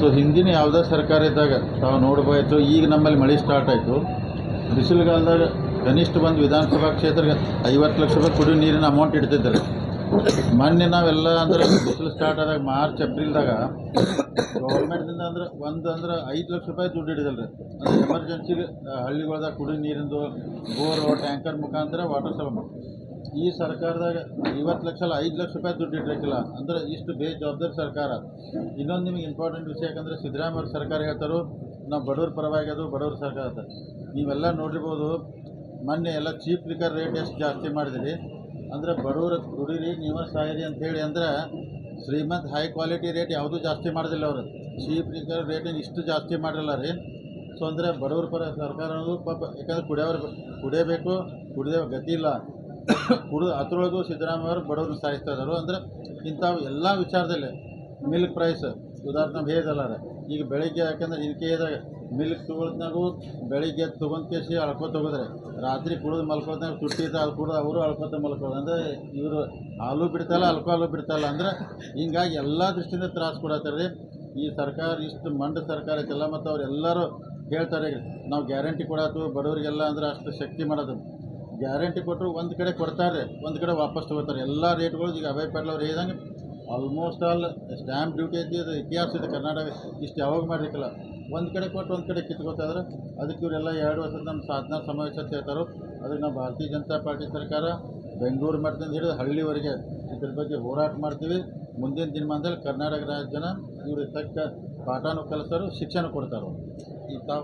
So ಹಿಂದಿನ ಯಾವುದೇ ಸರ್ಕಾರ ಇದ್ದಾಗ ತಾವು ನೋಡ್ಬೋಯ್ತು, ಈಗ ನಮ್ಮಲ್ಲಿ ಮಳೆ ಸ್ಟಾರ್ಟ್ ಆಯಿತು. ಬಿಸಿಲುಗಾಲದಾಗ ಕನಿಷ್ಠ ಬಂದು ವಿಧಾನಸಭಾ ಕ್ಷೇತ್ರಕ್ಕೆ ಐವತ್ತು ಲಕ್ಷ ರೂಪಾಯಿ ಕುಡಿಯೋ ನೀರಿನ ಅಮೌಂಟ್ ಇಡ್ತಿದ್ದಾರೆ. ಮೊನ್ನೆ ನಾವೆಲ್ಲ ಅಂದ್ರೆ ಬಿಸಿಲು ಸ್ಟಾರ್ಟ್ ಆದಾಗ ಮಾರ್ಚ್, ಏಪ್ರಿಲ್ದಾಗ ಗೌರ್ಮೆಂಟ್ದಿಂದ ಅಂದ್ರೆ ಒಂದು ಅಂದ್ರೆ ಐದು ಲಕ್ಷ ರೂಪಾಯಿ ದುಡ್ಡು ಹಿಡಿದಲ್ರಿ. ಅಂದರೆ ಎಮರ್ಜೆನ್ಸಿಗೆ ಹಳ್ಳಿಗಳ್ದಾಗ ಕುಡಿಯೋ ನೀರಿಂದು, ಬೋರು ಟ್ಯಾಂಕರ್ ಮುಖಾಂತರ ವಾಟರ್ ಸಪ್ಲೈ ಈ ಸರ್ಕಾರದಾಗ ಐವತ್ತು ಲಕ್ಷ ಐದು ಲಕ್ಷ ರೂಪಾಯಿ ದುಡ್ಡು ಇಟ್ಟಿರಕ್ಕಿಲ್ಲ ಅಂದ್ರೆ ಇಷ್ಟು ಬೇಜವಾಬ್ದಾರಿ ಸರ್ಕಾರ. ಇನ್ನೊಂದು ನಿಮಗೆ ಇಂಪಾರ್ಟೆಂಟ್ ವಿಷಯ ಯಾಕಂದ್ರೆ ಸಿದ್ದರಾಮಯ್ಯ ಸರ್ಕಾರ ಹೇಳ್ತಾರೋ, ನಾವು ಬಡವ್ರ ಪರವಾಗಿ ಅದು, ಬಡವ್ರ ಸರ್ಕಾರ ಅಂತ ನೀವೆಲ್ಲ ನೋಡಿರ್ಬೋದು, ಮೊನ್ನೆ ಎಲ್ಲ ಚೀಪ್ ಲಿಕರ್ ರೇಟ್ ಎಷ್ಟು ಜಾಸ್ತಿ ಮಾಡಿದಿರಿ. ಅಂದ್ರೆ ಬಡವ್ರ ಕುಡೀರಿ ನೀವು ಸಾಯಿರಿ ಅಂತ ಹೇಳಿ ಅಂದ್ರೆ ಶ್ರೀಮಂತ್ ಹೈ ಕ್ವಾಲಿಟಿ ರೇಟ್ ಯಾವುದೂ ಜಾಸ್ತಿ ಮಾಡಿದಿಲ್ಲ ಅವರು. ಚೀಪ್ ಲಿಕರ್ ರೇಟಿನ ಇಷ್ಟು ಜಾಸ್ತಿ ಮಾಡಿರಲ್ಲ ರೀ. ಸೊ ಅಂದರೆ ಬಡವ್ರ ಪರ ಸರ್ಕಾರ ಪಾಪ, ಯಾಕಂದ್ರೆ ಕುಡಿಯೋರು ಕುಡಿಯಬೇಕು, ಕುಡಿಯೋ ಗತಿ ಇಲ್ಲ. ಕುಡಿದು ಅದ್ರೊಳಗೂ ಸಿದ್ದರಾಮಯ್ಯ ಅವರು ಬಡವ್ರನ್ನ ಸಾಯಿಸ್ತಾ ಇದ್ದಾರೆ ಅಂದರೆ ಇಂಥ ಎಲ್ಲ ವಿಚಾರದಲ್ಲಿ ಮಿಲ್ಕ್ ಪ್ರೈಸ್ ಉದಾಹರಣೆ ಭೇದ ಹೇಳಿದಲ್ಲ ಈಗ ಬೆಳಿಗ್ಗೆ ಯಾಕಂದ್ರೆ ಇನ್ಕೇದಾಗ ಮಿಲ್ಕ್ ತೊಗೊಳ್ದ್ನಾಗೂ ಬೆಳಿಗ್ಗೆ ತೊಗೊಂಡು ಕೇಸಿ ಅಳ್ಕೊತ ಹೋಗಿದ್ರೆ, ರಾತ್ರಿ ಕುಡಿದು ಮಲ್ಕೋದ್ನಾಗ ತುಟ್ಟಿ ಇದ್ದ ಅದು ಕುಡಿದು ಅವರು ಅಳ್ಕೊತ ಮಲ್ಕೋದು ಅಂದರೆ ಇವರು ಹಾಲು ಬಿಡ್ತಾಯಿಲ್ಲ ಅಲ್ಕೋಹಾಲು ಬಿಡ್ತಾಯಿಲ್ಲ ಅಂದ್ರೆ ಹಿಂಗಾಗಿ ಎಲ್ಲ ದೃಷ್ಟಿಯಿಂದ ತ್ರಾಸು ಕೊಡತ್ತಾರೆ ರೀ. ಈ ಸರ್ಕಾರ ಇಷ್ಟು ಮಂಡ ಸರ್ಕಾರ ಐತೆಲ್ಲ ಮತ್ತು ಅವರೆಲ್ಲರೂ ಹೇಳ್ತಾರೆ ನಾವು ಗ್ಯಾರಂಟಿ ಕೊಡತ್ತು ಬಡವರಿಗೆಲ್ಲ ಅಂದ್ರೆ ಅಷ್ಟು ಶಕ್ತಿ ಮಾಡೋದು. ಗ್ಯಾರಂಟಿ ಕೊಟ್ಟರು ಒಂದು ಕಡೆ ಕೊಡ್ತಾರೆ, ಒಂದು ಕಡೆ ವಾಪಸ್ ತಗೋತಾರೆ. ಎಲ್ಲ ರೇಟ್ಗಳು ಈಗ ಅಭಯ್ ಪಾಟೀಲ್ ಅವ್ರು ಹೇಳಿದಂಗೆ ಆಲ್ಮೋಸ್ಟ್ ಆಲ್ ಸ್ಟ್ಯಾಂಪ್ ಡ್ಯೂಟಿ ಐತಿ, ಅದು ಇತಿಹಾಸ ಇದೆ ಕರ್ನಾಟಕ ಇಷ್ಟು ಯಾವಾಗ ಮಾಡಿರ್ಕಿಲ್ಲ ಒಂದು ಕಡೆ ಕೊಟ್ಟು ಒಂದು ಕಡೆ ಕಿತ್ಕೋತಾಯಿದ್ರೆ ಅದಕ್ಕೆ ಇವರೆಲ್ಲ ಎರಡು ವರ್ಷದ ನಮ್ಮ ಸಾಧನಾ ಸಮಾವೇಶ ಹೇಳ್ತಾರೋ, ಅದಕ್ಕೆ ನಾವು ಭಾರತೀಯ ಜನತಾ ಪಾರ್ಟಿ ಸರ್ಕಾರ ಬೆಂಗಳೂರು ಮಟ್ಟದಿಂದ ಹಿಡಿದು ಹಳ್ಳಿವರೆಗೆ ಇದ್ರ ಬಗ್ಗೆ ಹೋರಾಟ ಮಾಡ್ತೀವಿ. ಮುಂದಿನ ದಿನಮಾನದಲ್ಲಿ ಕರ್ನಾಟಕ ರಾಜ್ಯನ ಇವ್ರಿಗೆ ತಕ್ಕ ಪಾಠನೂ ಕಲಿಸ್ತಾರೋ, ಶಿಕ್ಷಣ ಕೊಡ್ತಾರೋ. ಈ ತಾವು